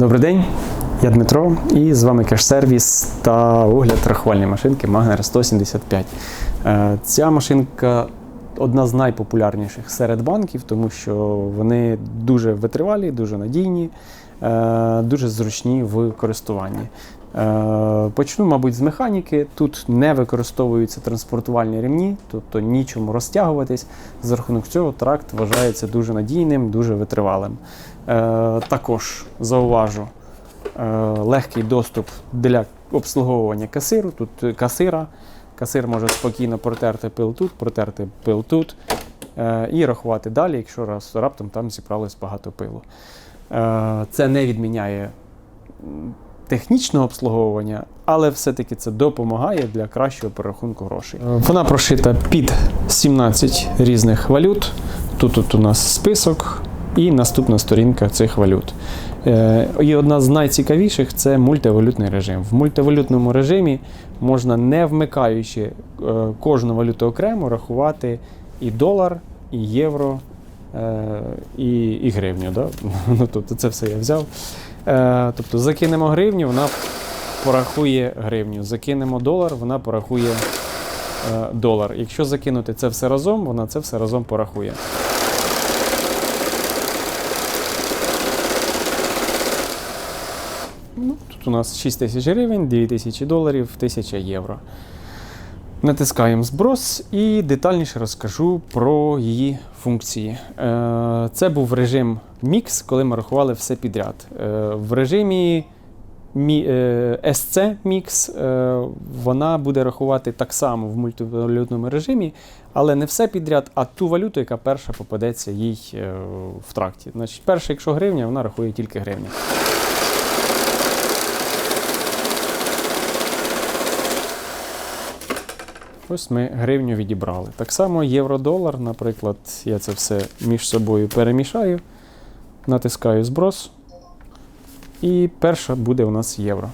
Добрий день, я Дмитро і з вами кеш-сервіс та огляд рахувальної машинки Magner 175. Е, Ця машинка одна з найпопулярніших серед банків, тому що вони дуже витривалі, дуже надійні, е, дуже зручні в користуванні. Е, Почну, мабуть, з механіки. Тут не використовуються транспортувальні ремні, тобто нічому розтягуватись. За рахунок цього тракт вважається дуже надійним, дуже витривалим. Е, Також зауважу е, легкий доступ для обслуговування касиру. Тут касира. Касир може спокійно протерти пил тут, протерти пил тут е, і рахувати далі, якщо раз раптом там зібралось багато пилу. Це не відміняє технічного обслуговування, але все-таки це допомагає для кращого перерахунку грошей. Вона прошита під 17 різних валют. Тут, тут у нас список і наступна сторінка цих валют. Е, І одна з найцікавіших це мультивалютний режим. В мультивалютному режимі можна, не вмикаючи е, кожну валюту окремо, рахувати і долар, і євро, е, і, і гривню. Да? Ну, тобто це все я взяв. Тобто закинемо гривню, вона порахує гривню. Закинемо долар, вона порахує долар. Якщо закинути це все разом, вона це все разом порахує. Ну, тут у нас 6 тисяч гривень, 2 тисячі доларів, 1000 євро. Натискаємо зброс і детальніше розкажу про її функції. Е, Це був режим мікс, коли ми рахували все підряд. Е, В режимі мі- SC е, вона буде рахувати так само в мультивалютному режимі, але не все підряд, а ту валюту, яка перша попадеться їй в тракті. Значить, перша, якщо гривня, вона рахує тільки гривню. Ось ми гривню відібрали. Так само євро-долар, наприклад, я це все між собою перемішаю, натискаю зброс. І перша буде у нас євро.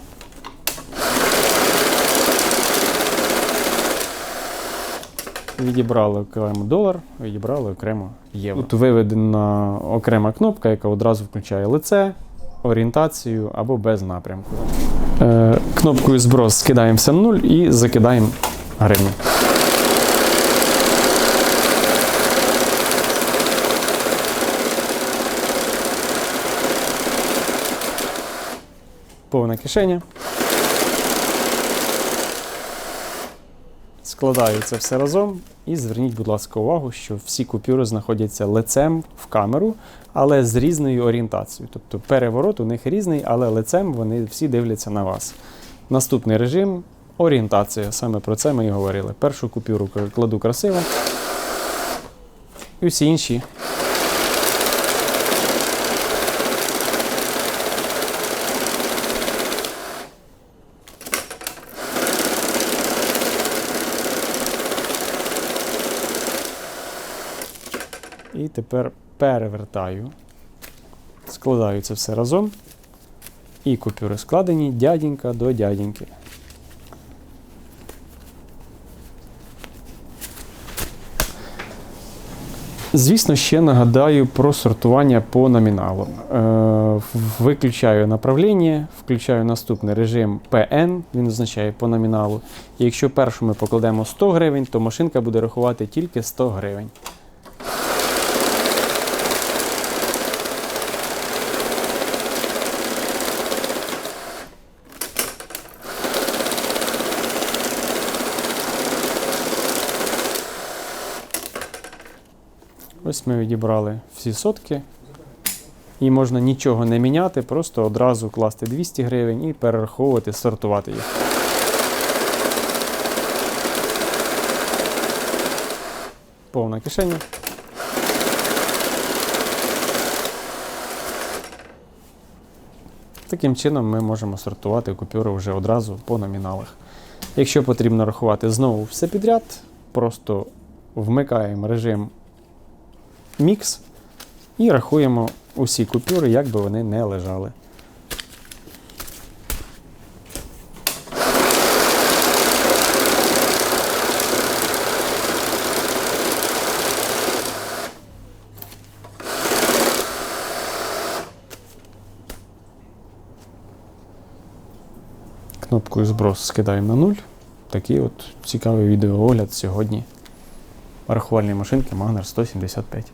Відібрали окремо долар, відібрали окремо євро. Тут виведена окрема кнопка, яка одразу включає лице, орієнтацію або без напрямку. Е, кнопкою зброс скидаємо все на нуль і закидаємо гривню. Повна кишеня. Складаю це все разом і зверніть, будь ласка, увагу, що всі купюри знаходяться лицем в камеру, але з різною орієнтацією. Тобто переворот у них різний, але лицем вони всі дивляться на вас. Наступний режим орієнтація. Саме про це ми і говорили. Першу купюру кладу красиво. І всі інші І тепер перевертаю, складаю це все разом. І купюри складені дяденька до дяденьки. Звісно, ще нагадаю про сортування по номіналу. Е, виключаю направлення, включаю наступний режим PN, він означає по номіналу. І якщо першу ми покладемо 100 гривень, то машинка буде рахувати тільки 100 гривень. Ось ми відібрали всі сотки. І можна нічого не міняти, просто одразу класти 200 гривень і перераховувати, сортувати їх. Повна кишеня. Таким чином ми можемо сортувати купюри вже одразу по номіналах. Якщо потрібно рахувати знову все підряд, просто вмикаємо режим мікс і рахуємо усі купюри, як би вони не лежали. Кнопкою зброс скидаємо на нуль. Такий от цікавий відеоогляд сьогодні. Рахувальної машинки Magner 175.